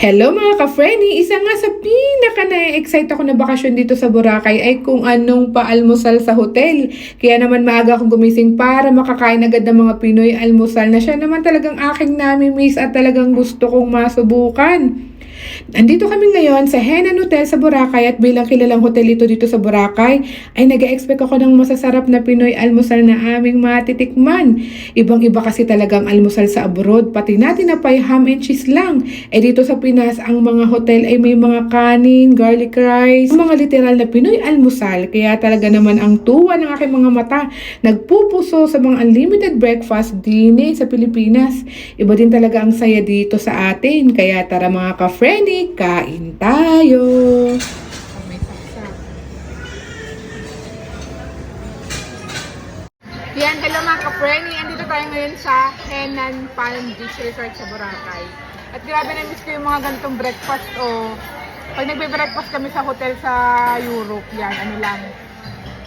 Hello mga ka-Frenny! Isa nga sa pinaka na-excite ako na bakasyon dito sa Boracay ay kung anong paalmusal sa hotel. Kaya naman maaga akong gumising para makakain agad ng mga Pinoy almusal na siya naman talagang aking nami-miss at talagang gusto kong masubukan. Andito kami ngayon sa Henan Hotel sa Boracay at bilang kilalang hotel ito dito sa Boracay ay nag expect ako ng masasarap na Pinoy almusal na aming matitikman. Ibang iba kasi talagang almusal sa abroad, pati natin na pay ham and cheese lang. Eh dito sa Pinas, ang mga hotel ay may mga kanin, garlic rice, mga literal na Pinoy almusal. Kaya talaga naman ang tuwa ng aking mga mata, nagpupuso sa mga unlimited breakfast din eh, sa Pilipinas. Iba din talaga ang saya dito sa atin. Kaya tara mga ka-friendly, kain tayo! Yan, hello mga ka-friendly. Andito tayo ngayon sa Henan Palm Beach Resort sa Boracay. At grabe na miss ko yung mga ganitong breakfast o pag nagbe-breakfast kami sa hotel sa Europe, yan, ano lang.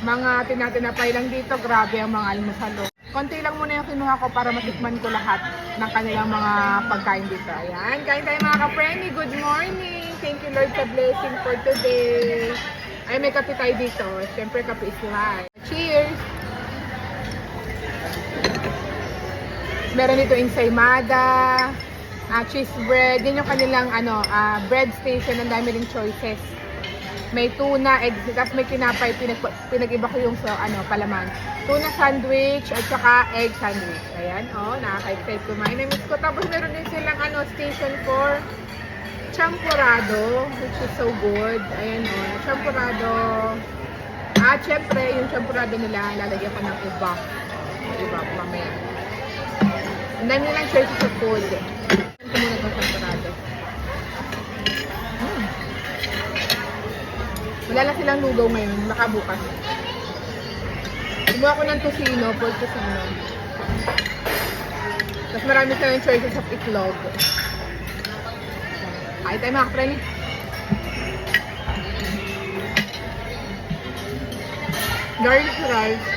Mga tinatinapay lang dito, grabe ang mga almusal. Konti lang muna yung kinuha ko para matikman ko lahat ng kanilang mga pagkain dito. Ayan, kain tayo mga ka-friendly. Good morning! Thank you Lord sa blessing for today. Ay, may kape tayo dito. Siyempre, kape is life. Cheers! Meron dito ensaymada, ah, cheese bread. Yan yung kanilang ano, ah, bread station. Ang dami ring choices. May tuna, egg, tapos may tinapay. Pinag, pinag-iba ko yung so, ano, palaman. Tuna sandwich at saka egg sandwich. Ayan, oh, nakaka-excite kumain. Na-miss ko. Tapos meron din silang ano, station for champurado, which is so good. Ayan, oh, champurado. At syempre, yung champurado nila, lalagyan ko ng uba. Diba, mamaya. Ang dami nilang choices of food. Wala lang silang lugaw ngayon, nakabukas. Kumuha ko ng tocino, pork tocino. Tapos marami silang choices of itlog. Ay, tayo mga kapre Garlic rice.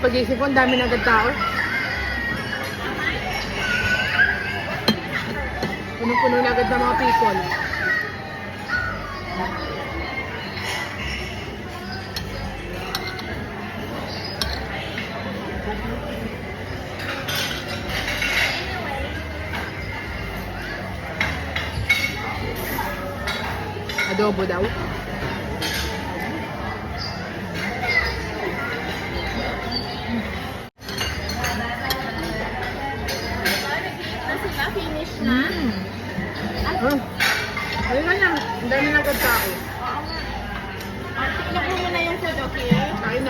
Yung pag-isip ko, ang dami na agad tao. Punong-puno na agad ng mga people. Adobo daw.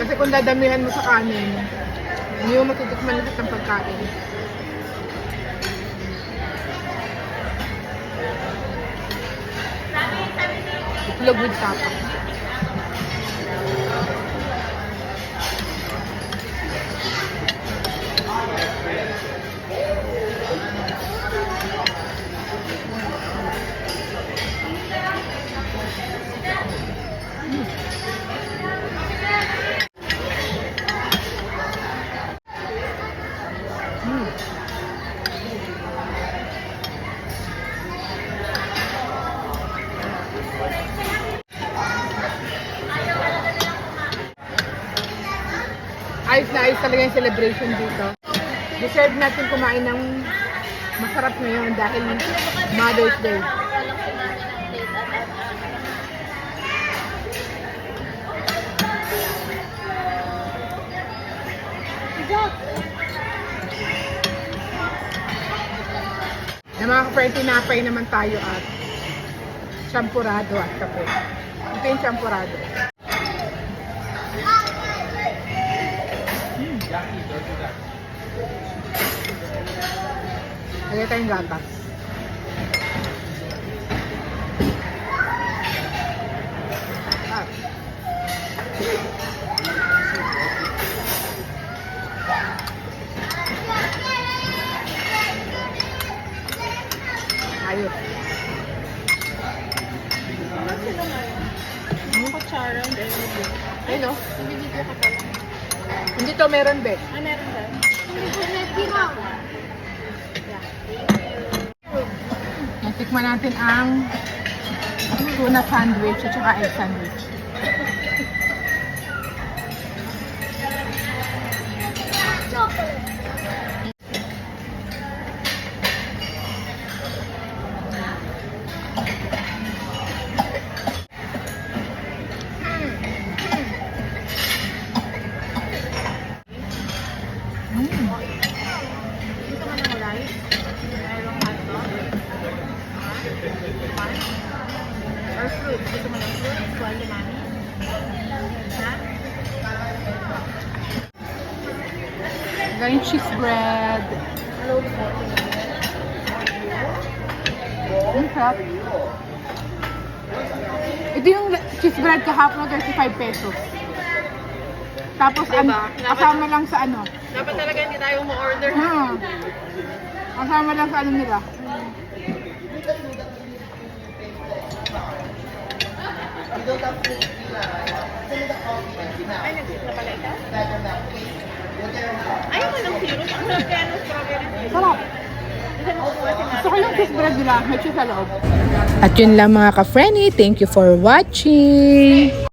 Kasi kung dadamihan mo sa kanin, hindi mo matitikman lahat ng pagkain. Itlog with tapa. Ayos na ayos talaga yung celebration dito. Deserve natin kumain ng masarap ngayon dahil Mother's Day. Na mga kapatid, tinapay naman tayo at champurado at kape. Ito yung champurado. Lagay tayong gatas. Ah. Ayos. Ano kutsara? Ayun o. Bibigyan ka pala. Hindi to meron, be. Ah, meron ba? Natikman natin ang tuna sandwich at saka egg sandwich. Mm. Gusto mo ng rice? Merong hotdog? Pan? Or fruit? Gusto mo ng fruit? Wali mami? Ha? Galing cheese bread. Ang sarap. Ito yung cheese bread kahapon 35 pesos. Tapos Diba? an- kasama lang sa ano. Dapat talaga hindi tayo mo-order. Ha. Kasama lang sa ano nila. Ay, nag-sit na pala ito? Ayaw mo ng syrup? Ang sarap. Gusto ko yung cheese bread nila. May. At yun lang mga ka-friendly. Thank you for watching.